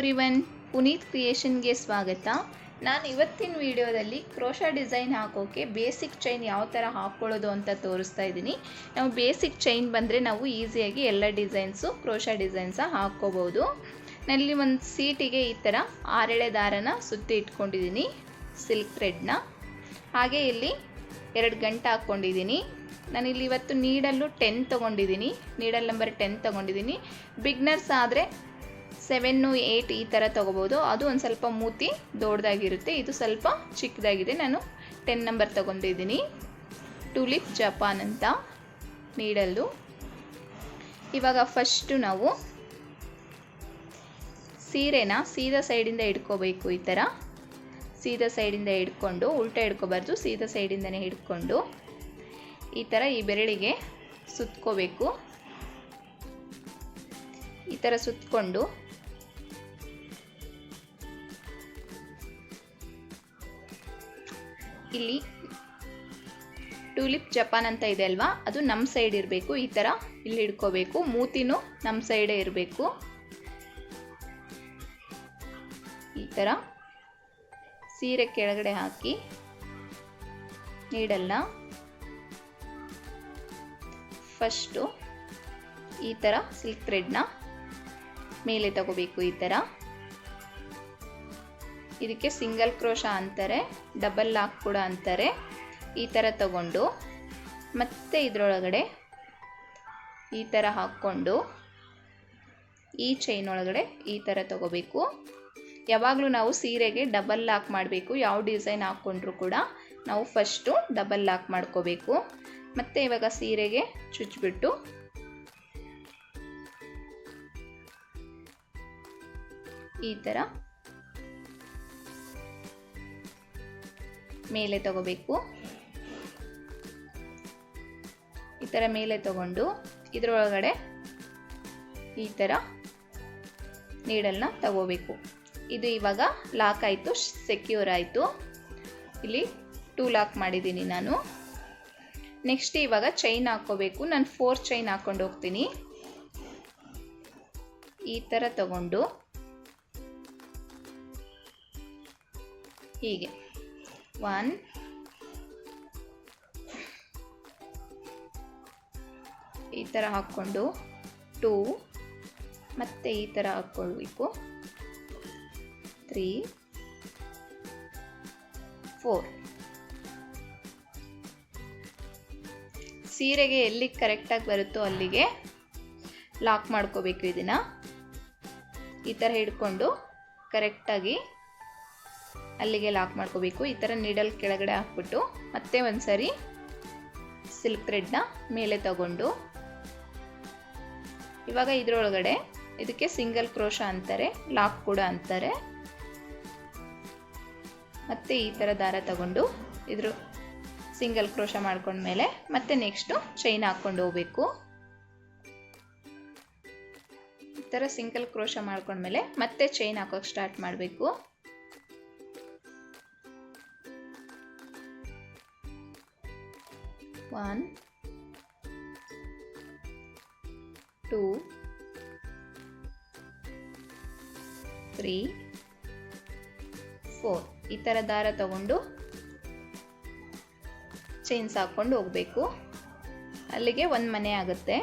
Everyone, Puneeth ಕ್ರಿಯೇಷನ್ಗೆ ಸ್ವಾಗತ. ನಾನು ಇವತ್ತಿನ ವಿಡಿಯೋದಲ್ಲಿ ಕ್ರೋಶ ಡಿಸೈನ್ ಹಾಕೋಕ್ಕೆ ಬೇಸಿಕ್ ಚೈನ್ ಯಾವ ಥರ ಹಾಕ್ಕೊಳ್ಳೋದು ಅಂತ ತೋರಿಸ್ತಾ ಇದ್ದೀನಿ. ನಾವು ಬೇಸಿಕ್ ಚೈನ್ ಬಂದರೆ ನಾವು ಈಸಿಯಾಗಿ ಎಲ್ಲ ಡಿಸೈನ್ಸು ಕ್ರೋಷಾ ಡಿಸೈನ್ಸ ಹಾಕ್ಕೋಬೋದು ನಲ್ಲಿ ಒಂದು ಸೀಟಿಗೆ ಈ ಥರ ಆರೆಳೆ ದಾರನ ಸುತ್ತಿ ಇಟ್ಕೊಂಡಿದ್ದೀನಿ, ಸಿಲ್ಕ್ ಥ್ರೆಡ್ನ. ಹಾಗೆ ಇಲ್ಲಿ ಎರಡು ಗಂಟೆ ಹಾಕ್ಕೊಂಡಿದ್ದೀನಿ ನಾನಿಲ್ಲಿ ಇವತ್ತು ನೀಡಲ್ಲು ಟೆನ್ ತೊಗೊಂಡಿದ್ದೀನಿ. ನೀಡಲ್ ನಂಬರ್ ಟೆನ್ ತೊಗೊಂಡಿದ್ದೀನಿ. ಬಿಗ್ನರ್ಸ್ ಆದರೆ ಸೆವೆನ್ನು ಏಯ್ಟ್ ಈ ಥರ ತೊಗೋಬೋದು. ಅದು ಒಂದು ಸ್ವಲ್ಪ ಮೂತಿ ದೊಡ್ಡದಾಗಿರುತ್ತೆ. ಇದು ಸ್ವಲ್ಪ ಚಿಕ್ಕದಾಗಿದೆ. ನಾನು ಟೆನ್ ನಂಬರ್ ತೊಗೊಂಡಿದ್ದೀನಿ. ಟುಲಿಪ್ ಜಪಾನ್ ಅಂತ ನೀಡಲ್ಲು. ಇವಾಗ ಫಸ್ಟು ನಾವು ಸೀರೆನ ಸೀದಾ ಸೈಡಿಂದ ಹಿಡ್ಕೋಬೇಕು ಈ ಥರ ಸೀದಾ ಸೈಡಿಂದ ಹಿಡ್ಕೊಂಡು ಉಲ್ಟಾ ಹಿಡ್ಕೋಬಾರ್ದು ಸೀದಾ ಸೈಡಿಂದನೇ ಹಿಡ್ಕೊಂಡು ಈ ಥರ ಈ ಬೆರಳಿಗೆ ಸುತ್ಕೋಬೇಕು. ಈ ಥರ ಸುತ್ತಕೊಂಡು ಇಲ್ಲಿ ಟೂಲಿಪ್ ಜಪಾನ್ ಅಂತ ಇದೆ ಅಲ್ವಾ? ಅದು ನಮ್ಮ ಸೈಡ್ ಇರಬೇಕು. ಈ ಥರ ಇಲ್ಲಿ ಹಿಡ್ಕೋಬೇಕು ಮೂತಿನೂ ನಮ್ಮ ಸೈಡೇ ಇರಬೇಕು. ಈ ಥರ ಸೀರೆ ಕೆಳಗಡೆ ಹಾಕಿ ನೀಡಲ್ಲ. ಫಸ್ಟು ಈ ಥರ ಸಿಲ್ಕ್ ಥ್ರೆಡ್ನ ಮೇಲೆ ತಗೋಬೇಕು ಈ ಥರ ಇದಕ್ಕೆ ಸಿಂಗಲ್ ಕ್ರೋಶ ಅಂತಾರೆ, ಡಬಲ್ ಲಾಕ್ ಕೂಡ ಅಂತಾರೆ. ಈ ಥರ ತಗೊಂಡು ಮತ್ತೆ ಇದರೊಳಗಡೆ ಈ ಥರ ಹಾಕ್ಕೊಂಡು ಈ ಚೈನ್ ಒಳಗಡೆ ಈ ಥರ ತಗೋಬೇಕು. ಯಾವಾಗಲೂ ನಾವು ಸೀರೆಗೆ ಡಬಲ್ ಲಾಕ್ ಮಾಡಬೇಕು, ಯಾವ ಡಿಸೈನ್ ಹಾಕ್ಕೊಂಡ್ರೂ ಕೂಡ ನಾವು ಫಸ್ಟು ಡಬಲ್ ಲಾಕ್ ಮಾಡ್ಕೋಬೇಕು. ಮತ್ತು ಇವಾಗ ಸೀರೆಗೆ ಚುಚ್ಚಿಬಿಟ್ಟು ಈ ಥರ ಮೇಲೆ ತಗೋಬೇಕು. ಈ ಥರ ಮೇಲೆ ತಗೊಂಡು ಇದರೊಳಗಡೆ ಈ ಥರ ನೀಡಲ್ನ ತಗೋಬೇಕು. ಇದು ಇವಾಗ ಲಾಕ್ ಆಯಿತು ಸೆಕ್ಯೂರ್ ಆಯಿತು. ಇಲ್ಲಿ ಟೂ ಲಾಕ್ ಮಾಡಿದ್ದೀನಿ ನಾನು. ನೆಕ್ಸ್ಟ್ ಇವಾಗ ಚೈನ್ ಹಾಕ್ಕೋಬೇಕು ನಾನು ಫೋರ್ ಚೈನ್ ಹಾಕ್ಕೊಂಡು ಹೋಗ್ತೀನಿ. ಈ ಥರ ತಗೊಂಡು ಹೀಗೆ. ಒನ್ ಈ ಥರ ಹಾಕ್ಕೊಂಡು ಟೂ ಮತ್ತೆ ಈ ಥರ ಹಾಕ್ಕೊಳ್ಬೇಕು. ತ್ರೀ ಫೋರ್ ಸೀರೆಗೆ ಎಲ್ಲಿ ಕರೆಕ್ಟಾಗಿ ಬರುತ್ತೋ ಅಲ್ಲಿಗೆ ಲಾಕ್ ಮಾಡ್ಕೋಬೇಕು ಇದನ್ನು. ಈ ಥರ ಹಿಡ್ಕೊಂಡು ಕರೆಕ್ಟಾಗಿ ಅಲ್ಲಿಗೆ ಲಾಕ್ ಮಾಡ್ಕೋಬೇಕು. ಈ ಥರ ನೀಡಲ್ ಕೆಳಗಡೆ ಹಾಕ್ಬಿಟ್ಟು ಮತ್ತೆ ಒಂದು ಸರಿ ಸಿಲ್ಕ್ ಥ್ರೆಡ್ನ ಮೇಲೆ ತಗೊಂಡು ಇವಾಗ ಇದರೊಳಗಡೆ ಇದಕ್ಕೆ ಸಿಂಗಲ್ ಕ್ರೋಶ ಅಂತಾರೆ ಲಾಕ್ ಕೂಡ ಅಂತಾರೆ. ಮತ್ತೆ ಈ ಥರ ದಾರ ತಗೊಂಡು ಇದ್ರ ಸಿಂಗಲ್ ಕ್ರೋಶ ಮಾಡ್ಕೊಂಡ್ಮೇಲೆ ಮತ್ತೆ ನೆಕ್ಸ್ಟು ಚೈನ್ ಹಾಕ್ಕೊಂಡು ಹೋಗ್ಬೇಕು. ಈ ಥರ ಸಿಂಗಲ್ ಕ್ರೋಶ ಮಾಡ್ಕೊಂಡ್ಮೇಲೆ ಮತ್ತೆ ಚೈನ್ ಹಾಕೋಕೆ ಸ್ಟಾರ್ಟ್ ಮಾಡಬೇಕು. ಒನ್ ಟೂ ತ್ರೀ ಫೋರ್ ಈ ಥರ ದಾರ ತಗೊಂಡು ಚೈನ್ಸ್ ಹಾಕ್ಕೊಂಡು ಹೋಗಬೇಕು. ಅಲ್ಲಿಗೆ ಒಂದು ಮನೆ ಆಗುತ್ತೆ.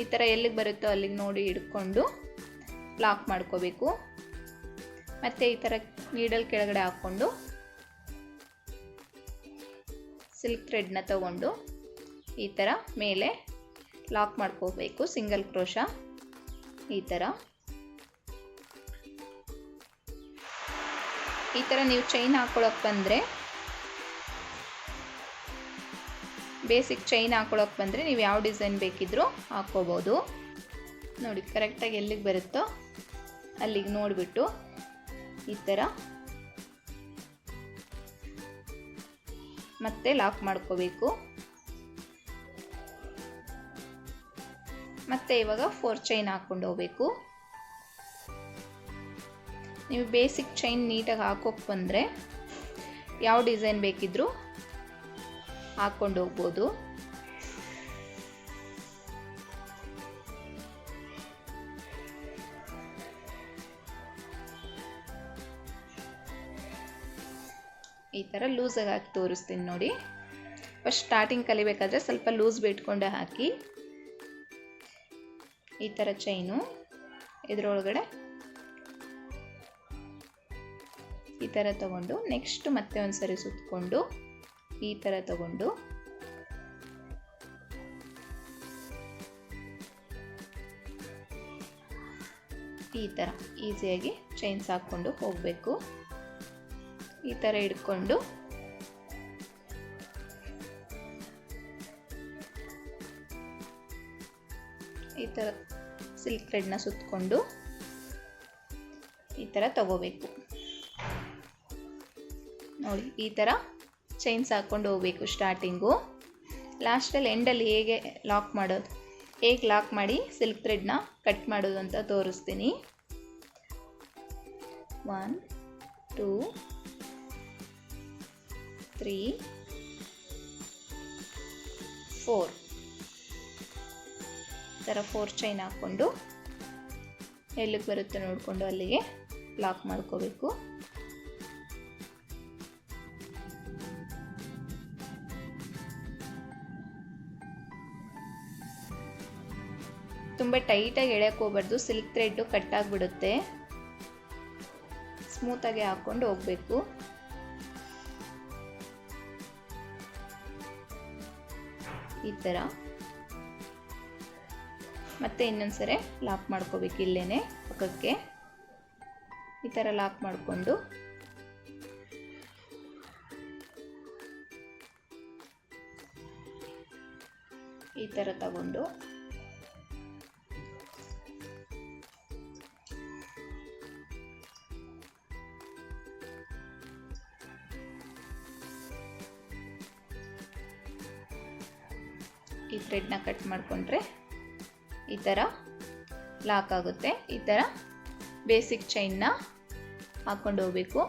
ಈ ಥರ ಎಲ್ಲಿಗೆ ಬರುತ್ತೋ ಅಲ್ಲಿಗೆ ನೋಡಿ ಹಿಡ್ಕೊಂಡು ಲಾಕ್ ಮಾಡ್ಕೋಬೇಕು. ಮತ್ತು ಈ ಥರ ನೀಡಲ್ ಕೆಳಗಡೆ ಹಾಕ್ಕೊಂಡು ಸಿಲ್ಕ್ ಥ್ರೆಡ್ನ ತಗೊಂಡು ಈ ಥರ ಮೇಲೆ ಲಾಕ್ ಮಾಡ್ಕೋಬೇಕು ಸಿಂಗಲ್ ಕ್ರೋಶ ಈ ಥರ ಈ ಥರ ನೀವು ಚೈನ್ ಹಾಕ್ಕೊಳಕ್ಕೆ ಬಂದರೆ ಬೇಸಿಕ್ ಚೈನ್ ಹಾಕ್ಕೊಳಕ್ಕೆ ಬಂದರೆ ನೀವು ಯಾವ ಡಿಸೈನ್ ಬೇಕಿದ್ರೂ ಹಾಕ್ಕೋಬೋದು. ನೋಡಿ ಕರೆಕ್ಟಾಗಿ ಎಲ್ಲಿಗೆ ಬರುತ್ತೋ ಅಲ್ಲಿಗೆ ನೋಡಿಬಿಟ್ಟು ಈ ಥರ ಮತ್ತೆ ಲಾಕ್ ಮಾಡ್ಕೋಬೇಕು. ಮತ್ತೆ ಇವಾಗ ಫೋರ್ ಚೈನ್ ಹಾಕ್ಕೊಂಡು ಹೋಗ್ಬೇಕು. ನೀವು ಬೇಸಿಕ್ ಚೈನ್ ನೀಟಾಗಿ ಹಾಕೋಕೆ ಬಂದರೆ, ಯಾವ ಡಿಸೈನ್ ಬೇಕಿದ್ರೂ ಹಾಕ್ಕೊಂಡು ಹೋಗ್ಬೋದು. ಈ ಥರ ಲೂಸಾಗಿ ಹಾಕಿ ತೋರಿಸ್ತೀನಿ ನೋಡಿ. ಫಸ್ಟ್ ಸ್ಟಾರ್ಟಿಂಗ್ ಕಲಿಬೇಕಾದ್ರೆ ಸ್ವಲ್ಪ ಲೂಸ್ ಬಿಟ್ಕೊಂಡೆ ಹಾಕಿ. ಈ ಥರ ಚೈನು ಇದರೊಳಗಡೆ ಈ ಥರ ತಗೊಂಡು ನೆಕ್ಸ್ಟ್ ಮತ್ತೆ ಒಂದು ಸರಿ ಸುತ್ತಕೊಂಡು ಈ ಥರ ತಗೊಂಡು. ಈ ಥರ ಈಸಿಯಾಗಿ ಚೈನ್ಸ್ ಹಾಕ್ಕೊಂಡು ಹೋಗಬೇಕು. ಈ ಥರ ಹಿಡ್ಕೊಂಡು ಈ ಥರ ಸಿಲ್ಕ್ ಥ್ರೆಡ್ನ ಸುತ್ತಕೊಂಡು ಈ ಥರ ತಗೋಬೇಕು. ನೋಡಿ, ಈ ಥರ ಚೈನ್ಸ್ ಹಾಕ್ಕೊಂಡು ಹೋಗಬೇಕು ಸ್ಟಾರ್ಟಿಂಗು ಲಾಸ್ಟಲ್ಲಿ ಎಂಡಲ್ಲಿ ಹೇಗೆ ಲಾಕ್ ಮಾಡೋದು, ಹೇಗೆ ಲಾಕ್ ಮಾಡಿ ಸಿಲ್ಕ್ ಥ್ರೆಡ್ನ ಕಟ್ ಮಾಡೋದು ಅಂತ ತೋರಿಸ್ತೀನಿ. ಒನ್ ಟೂ ತ್ರೀ ಫೋರ್ ಥರ ಫೋರ್ ಚೈನ್ ಹಾಕ್ಕೊಂಡು ಎಲ್ಲಿಗೆ ಬರುತ್ತೆ ನೋಡಿಕೊಂಡು ಅಲ್ಲಿಗೆ ಲಾಕ್ ಮಾಡ್ಕೋಬೇಕು. ತುಂಬ ಟೈಟಾಗಿ ಎಳೆಯಕ್ಕೆ ಹೋಗ್ಬಾರ್ದು ಸಿಲ್ಕ್ ಥ್ರೆಡ್ಡು ಕಟ್ ಆಗಿಬಿಡುತ್ತೆ. ಸ್ಮೂತಾಗಿ ಹಾಕ್ಕೊಂಡು ಹೋಗಬೇಕು. ಈ ಥರ. ಮತ್ತೆ ಇನ್ನೊಂದ್ಸರಿ ಲಾಕ್ ಮಾಡ್ಕೋಬೇಕು ಇಲ್ಲೇ ಪಕ್ಕಕ್ಕೆ. ಈ ಥರ ಲಾಕ್ ಮಾಡಿಕೊಂಡು. ಈ ಥರ ತಗೊಂಡು. ಈ ಥ್ರೆಡ್ನ ಕಟ್ ಮಾಡಿಕೊಂಡ್ರೆ ಈ ಥರ ಲಾಕ್ ಆಗುತ್ತೆ. ಈ ಥರ ಬೇಸಿಕ್ ಚೈನ್ನ ಹಾಕ್ಕೊಂಡು ಹೋಗಬೇಕು.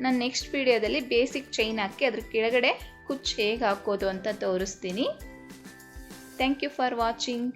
ನಾನು ನೆಕ್ಸ್ಟ್ ವಿಡಿಯೋದಲ್ಲಿ ಬೇಸಿಕ್ ಚೈನ್ ಹಾಕಿ ಅದ್ರ ಕೆಳಗಡೆ ಕುಚ್ಚು ಹೇಗೆ ಹಾಕೋದು ಅಂತ ತೋರಿಸ್ತೀನಿ. Thank you for watching